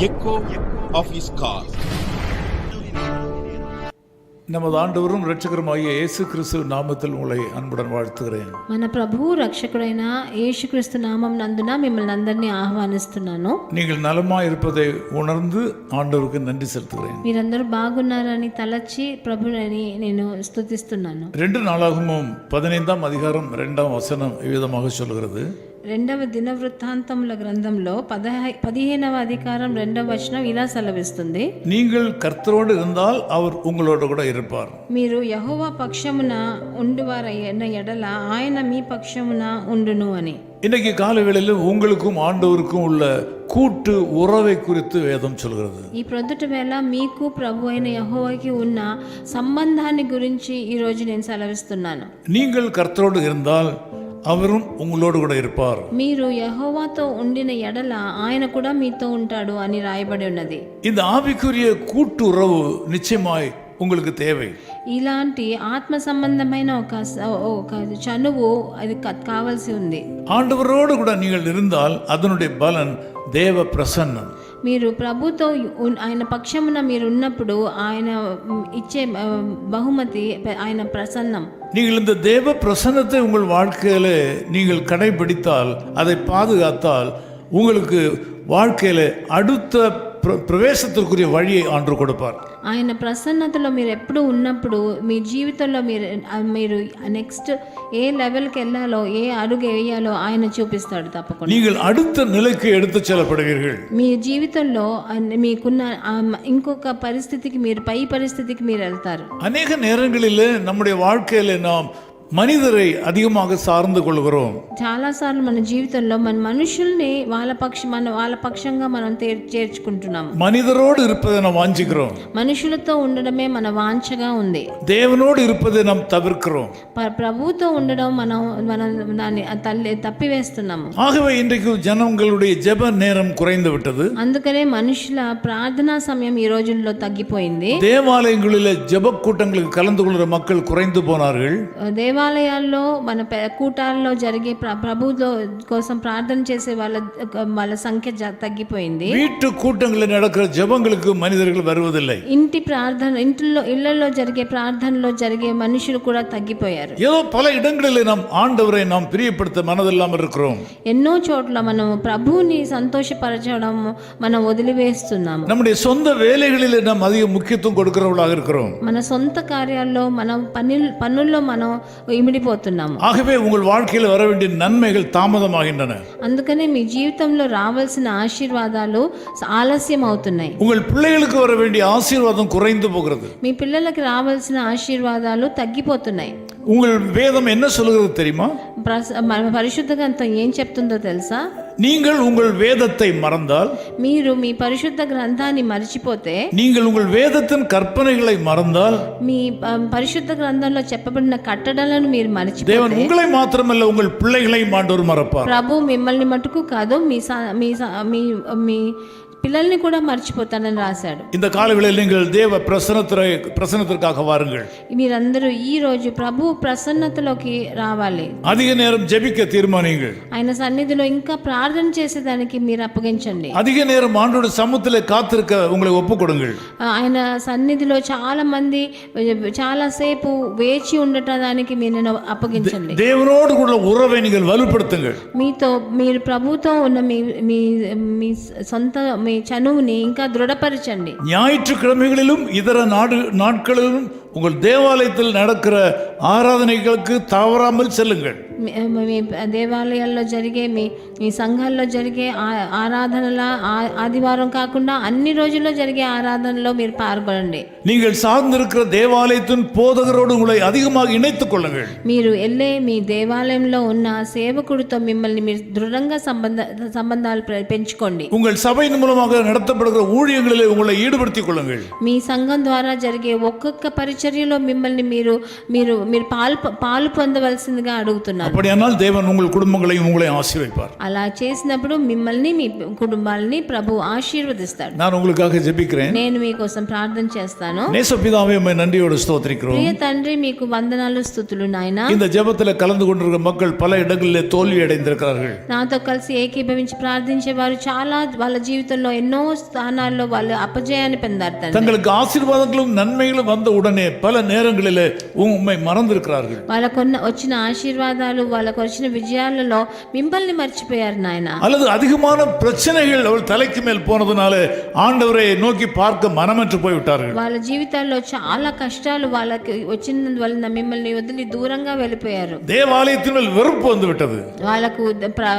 echo of his call. நமது ஆண்டவரும் இரட்சகருமாகிய இயேசு கிறிஸ்து நாமத்தில் உங்களை அன்புடன் வாழ்த்துகிறேன் మన ప్రభువు రక్షకుడైన యేసుక్రీస్తు నామం నందున మిమ్మల్ని అందరినీ ఆహ్వానిస్తున్నాను நீங்கள் நலமாக இருப்பதை உணர்ந்து ஆண்டவருக்கு நன்றி செலுத்துகிறேன் మీరందరూ బాగున్నారని తలచి ప్రభుని నేను స్తుతిస్తున్నాను ரெண்டு நாளாகவும் பதினைந்தாம் அதிகாரம் ரெண்டாம் வசனம் இவ்விதமாக சொல்கிறது రెండవ దిన వృత్తాంతముల గ్రంథంలో పదహై పదిహేనవ అధికారం రెండవ వచనం ఇలా సెలవిస్తుంది நீங்கள் கர்த்தரோடு இருந்தால் அவர் உங்களோடு கூட இருப்பார் మీరు యహోవా పక్షమున ఉండువారైన ఎడల ఆయన మీ పక్షమున ఉండును అని இன்னைக்கு காலவேளையில் உங்களுக்கும் ஆண்டவருக்கும் உள்ள கூட்டு உறவை குறித்து வேதம் சொல்கிறது ఈ ప్రొద్దుట వేళ మీకు ప్రభు అయిన యహోవాకి ఉన్న సంబంధాన్ని గురించి ఈరోజు నేను సెలవిస్తున్నాను நீங்கள் கர்த்தரோடு இருந்தால் அவரும் உங்களோடு கூட இருப்பார் మీరు యహోవాతో ఉండిన ఎడల ఆయన కూడా మీతో ఉంటాడు అని రాయబడి ఉన్నది இந்த ஆவிக்குரிய கூட்டு உறவு நிச்சயமாய் உங்களுக்கு தேவை ఇలాంటి ఆత్మ సంబంధమైన ఒక స- ఒక చనువు అది క- కావాల్సి ఉంది ஆண்டவரோடு கூட நீங்கள் இருந்தால் அதனுடைய பலன் தேவ பிரசன்னம் మీరు ప్రభుతో ఉన్- ఆయన పక్షమున మీరు ఉన్నప్పుడు ఆయన మ్, ఇచ్చే ఆ, బహుమతి ప- ఆయన ప్రసన్నం நீங்கள் இந்த தேவ பிரசன்னத்தை உங்கள் வாழ்க்கையில் நீங்கள் கடைபிடித்தால் அதை பாதுகாத்தால் உங்களுக்கு வாழ்க்கையில் அடுத்த பிர- பிரவேசத்திற்குரிய வழியை ஆண்டு கொடுப்பார். ఆయన ప్రసన్నతలో మీరు ఎప్పుడు ఉన్నప్పుడు మీ జీవితంలో మీరు ఆ, మీరు నెక్స్ట్ ఏ లెవెల్కి వెళ్ళాలో ఏ అడుగు వేయాలో ఆయన చూపిస్తాడు తప్పకుండా நீங்கள் அடுத்த நிலைக்கு எடுத்துச் செல்லப்படுவீர்கள் మీ జీవితంలో అన్- మీకున్న ఆ మ- ఇంకొక పరిస్థితికి మీరు పై పరిస్థితికి మీరు వెళ్తారు அநேக நேரங்களில் நம்முடைய வாழ்க்கையில நாம் மனிதரை அதிகமாக சார்ந்து கொள்கிறோம் చాలాసార్లు మన జీవితంలో మన మనుషుల్ని వాళ్ళ పక్ష మన వాళ్ళ పక్షంగా మనం తే- చేర్చుకుంటున్నాము மனிதரோடு இருப்பதை நாம் வாஞ்சிக்கிறோம் మనుషులతో ఉండడమే మన వాంఛగా ఉంది தேவனோடு இருப்பதை நாம் தவிர்க்கிறோம் ప- ప్రభువుతో ఉండడం మనం మనం దాన్ని ఆ తల్లి తప్పివేస్తున్నాము ஆகவே இன்றைக்கு ஜனங்களுடைய ஜெப நேரம் குறைந்து விட்டது అందుకనే మనుషుల ప్రార్థనా సమయం ఈ రోజుల్లో తగ్గిపోయింది தேவாலயங்களில் ஜெப கூட்டங்களுக்கு கலந்து கொள்கிற மக்கள் குறைந்து போனார்கள் దేవాలయాల్లో మన పె- కూటాల్లో జరిగే ప్ర ప్రభుతో కోసం ప్రార్థన చేసే వాళ్ళ వాళ్ళ సంఖ్య జ- తగ్గిపోయింది வீட்டு கூட்டங்களில் நடக்கிற ஜெபங்களுக்கு மனிதர்கள் வருவதில்லை ఇంటి ప్రార్థన ఇంట్లో ఇళ్లలో జరిగే ప్రార్థనలో జరిగే మనుషులు కూడా తగ్గిపోయారు ஏதோ பல இடங்களில் நாம் ஆண்டவரை நாம் பிரியப்படுத்த மனதில்லாமல் இருக்கிறோம் ఎన్నో చోట్ల మనం ప్రభువుని సంతోషపరచడం మనం వదిలివేస్తున్నాము நம்முடைய சொந்த வேலைகளில் நாம் அதிக முக்கியத்துவம் கொடுக்கிறவர்களாக இருக்கிறோம் మన సొంత కార్యాల్లో మనం పని పనుల్లో మనం ఇమిడిపోతున్నాము ஆகவே உங்கள் வாழ்க்கையில் வர வேண்டிய நன்மைகள் தாமதமாகின்றன అందుకనే మీ జీవితంలో రావాల్సిన ఆశీర్వాదాలు ఆలస్యం అవుతున్నాయి உங்கள் பிள்ளைகளுக்கு வர வேண்டிய ஆசீர்வாதம் குறைந்து போகிறது మీ పిల్లలకి రావాల్సిన ఆశీర్వాదాలు తగ్గిపోతున్నాయి உங்கள் வேதம் என்ன சொல்கிறது தெரியுமா ప్రస మన పరిశుద్ధ గ్రంథం ఏం చెప్తుందో తెలుసా நீங்கள் உங்கள் வேதத்தை மறந்தால் మీరు మీ పరిశుద్ధ గ్రంథాన్ని మర్చిపోతే நீங்கள் உங்கள் வேதத்தின் கற்பனைகளை மறந்தால் మీ ఆ, పరిశుద్ధ గ్రంథంలో చెప్పబడిన కట్టడలను మీరు మర్చిపోతే தேவன் உங்களை மாத்திரமல்ல உங்கள் பிள்ளைகளையும் ஆண்டவர் மறப்பார் ప్రభు మిమ్మల్ని మటుకు కాదు మీ స- మీ స- మీ మీ పిల్లల్ని కూడా మర్చిపోతానని రాశాడు இந்த காலங்களில் நீங்கள் தேவ பிரசனத்திற்கு பிரசனத்திற்காக வாருங்கள் మీరందరూ ఈ రోజు ప్రభు ప్రసన్నతలోకి రావాలి அதிக நேரம் ஜெபிக்க தீர்மானியுங்கள் ఆయన సన్నిధిలో ఇంకా ప్రార్థన చేసేదానికి మీరు అప్పగించండి அதிக நேரம் ஆண்டோட சமூகத்தில் காத்திருக்க உங்களை ஒப்புக் கொடுங்கள் ఆయన సన్నిధిలో చాలా మంది చాలాసేపు వేచి ఉండటానికి మీరు అప్పగించండి தேவனோடு உள்ள உறவை நீங்கள் வலுப்படுத்துங்கள் మీతో మీరు ప్రభుతో ఉన్న మీ మీ మీ సొంత మీ చనువుని ఇంకా దృఢపరచండి ஞாயிற்றுக்கிழமைகளிலும் இதர நாடு நாட்களிலும் உங்கள் தேவாலயத்தில் நடக்கிற ஆராதனைகளுக்கு தவறாமல் செல்லுங்கள் మీ మీ దేవాలయాల్లో జరిగే మీ మీ సంఘాల్లో జరిగే ఆ- ఆరాధనల ఆ- ఆదివారం కాకుండా అన్ని రోజుల్లో జరిగే ఆరాధనలో మీరు పాల్గొనండి நீங்கள் சார்ந்திருக்கிற தேவாலயத்தின் போதகரோடு உங்களை அதிகமாக இணைத்துக் கொள்ளுங்கள் మీరు వెళ్ళే మీ దేవాలయంలో ఉన్న సేవకుడితో మిమ్మల్ని మీరు దృఢంగా సంబంధ సంబంధాలు పె- పెంచుకోండి உங்கள் சபையின் மூலமாக நடத்தப்படுகிற ஊழியங்களிலே உங்களை ஈடுபடுத்திக் கொள்ளுங்கள் మీ సంఘం ద్వారా జరిగే ఒక్కొక్క పరిచర్యలో మిమ్మల్ని మీరు మీరు మీరు పాలు పాలు పొందవలసిందిగా అడుగుతున్నారు చేస్తున్నాను அப்படியானால் தேவன் உங்கள் குடும்பங்களையும் உங்களையும் ஆசீர்வைப்பார் అలా చేసినప్పుడు మిమ్మల్ని మీ కుటుంబాలని ప్రభు ఆశీర్వదిస్తాడు நான் உங்களுக்காக ஜெபிக்கிறேன் నేను మీకోసం ప్రార్థన చేస్తాను நேசப்பிதாவே உம்மை நன்றியோடு ஸ்தோத்திரிக்கிறோம் ప్రియ తండ్రి మీకు వందనాలు స్థుతులు నాయన இந்த ஜெபத்துல கலந்து கொண்டிருக்கிற மக்கள் பல இடங்களிலே தோல்வி அடைந்திருக்கிறார்கள் నాతో కలిసి ఏకీభవించి ప్రార్థించే వారు చాలా వాళ్ళ జీవితంలో ఎన్నో స్థానాల్లో వాళ్ళు అపజయాన్ని పొందారు తండ్రి தங்களுக்கு ஆசீர்வாதங்களும் நன்மைகளும் வந்த உடனே பல நேரங்களிலே உம்மை மறந்திருக்கிறார்கள் వాళ్ళకున్న వచ్చిన ఆశీర్వాదాలు వాళ్ళకు వచ్చిన విజయాలలో మిమ్మల్ని మర్చిపోయారు నాయన அல்லது அதிகமான பிரச்சனைகள் அவள் தலைக்கு மேல் போனதுனால ஆண்டவரை நோக்கி பார்க்க மனமற்று போய்விட்டார்கள் వాళ్ళ జీవితాల్లో చాలా కష్టాలు వాళ్ళకి వచ్చినందువలన మిమ్మల్ని వదిలి దూరంగా వెళ్ళిపోయారు தேவாலயத்தின் மேல் வெறுப்பு வந்து விட்டது వాళ్ళకు ద- ప్ర-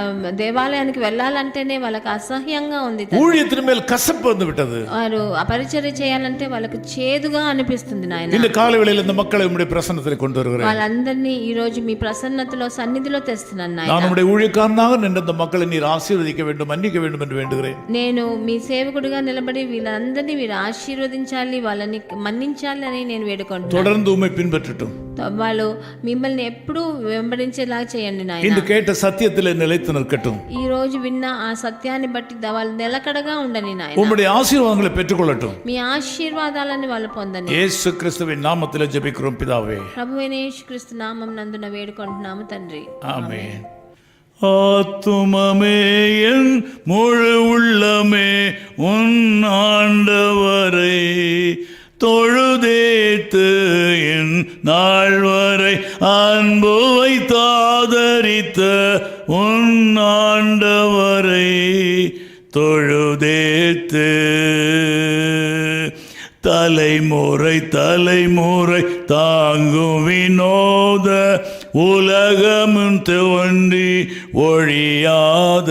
దేవాలయానికి వెళ్ళాలంటేనే వాళ్ళకి అసహ్యంగా ఉంది తండ్రి. ஊழியத்தின் மேல் கசப்பு வந்து விட்டது వారు అపరిచర్య చేయాలంటే వాళ్ళకు చేదుగా అనిపిస్తుంది నాయన இந்த காலவேளையில் இந்த மக்களை உம்முடைய பிரசன்னத்தில் கொண்டு வருகிறேன் వాళ్ళందరినీ ఈ రోజు మీ ప్రసన్నతలో సన్నిధిలో తెస్తున్నాను నాయన நான் உம்முடைய ஊழியக்காரனாக நின்ற இந்த மக்களை நீர் ஆசீர்வதிக்க வேண்டும் மன்னிக்க வேண்டும் என்று வேண்டுகிறேன் నేను మీ సేవకుడిగా నిలబడి వీళ్ళందరినీ మీరు ఆశీర్వదించాలి వాళ్ళని మన్నించాలి అని నేను వేడుకుంటున్నాను தொடர்ந்து உம்மை பின்பற்றட்டும் వాళ్ళు మిమ్మల్ని ఎప్పుడూ వెంబడించేలా చేయండి నాయన இன்று கேட்ட சத்தியத்திலே நிலைத்து நிற்கட்டும் ఈ రోజు విన్న ఆ సత్యాన్ని బట్టి ద- వాళ్ళు నిలకడగా ఉండని నాయన உம்முடைய ஆசீர்வாதங்களை பெற்றுக்கொள்ளட்டும் మీ ఆశీర్వాదాలని వాళ్ళు పొందని இயேசு கிறிஸ்துவின் நாமத்திலே ஜெபிக்கிறோம் பிதாவே ప్రభు క్రీస్తు నామం నందున వేడుకుంటున్నాము తండ్రి ஆமென் ஆத்துமமே என் முழு உள்ளமே உன் ஆண்டவரை தொழுதேத்து என் நாள் வரை அன்பு வைத்தாதரித்த உன் ஆண்டவரை தொழுதேத்து. தலைமுறை தலைமுறை தாங்கும் வினோத உலகமும் தோன்றி ஒழியாத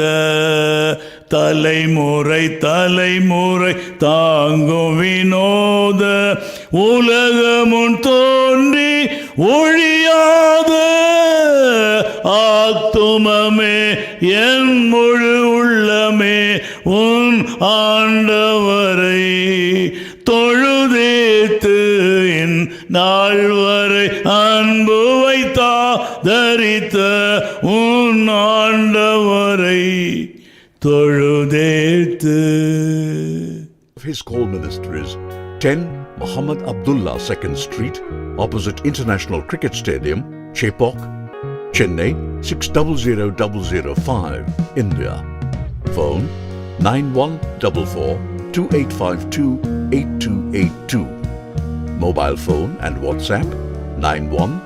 தலைமுறை தலைமுறை தாங்கும் வினோத. உலகமும் தோன்றி ஒழியாத ஆத்துமமே என் முழு உள்ளமே உன் ஆண்டவரை தொழுதேத்து என் நாள் தரித்த உன் ஆண்டவரை தொழுதேத்து of his call ministries 10 Muhammad Abdullah 2nd Street, opposite International Cricket Stadium, Chepok, Chennai 600005, India. Phone 9144 2852 8282. Mobile phone and WhatsApp 91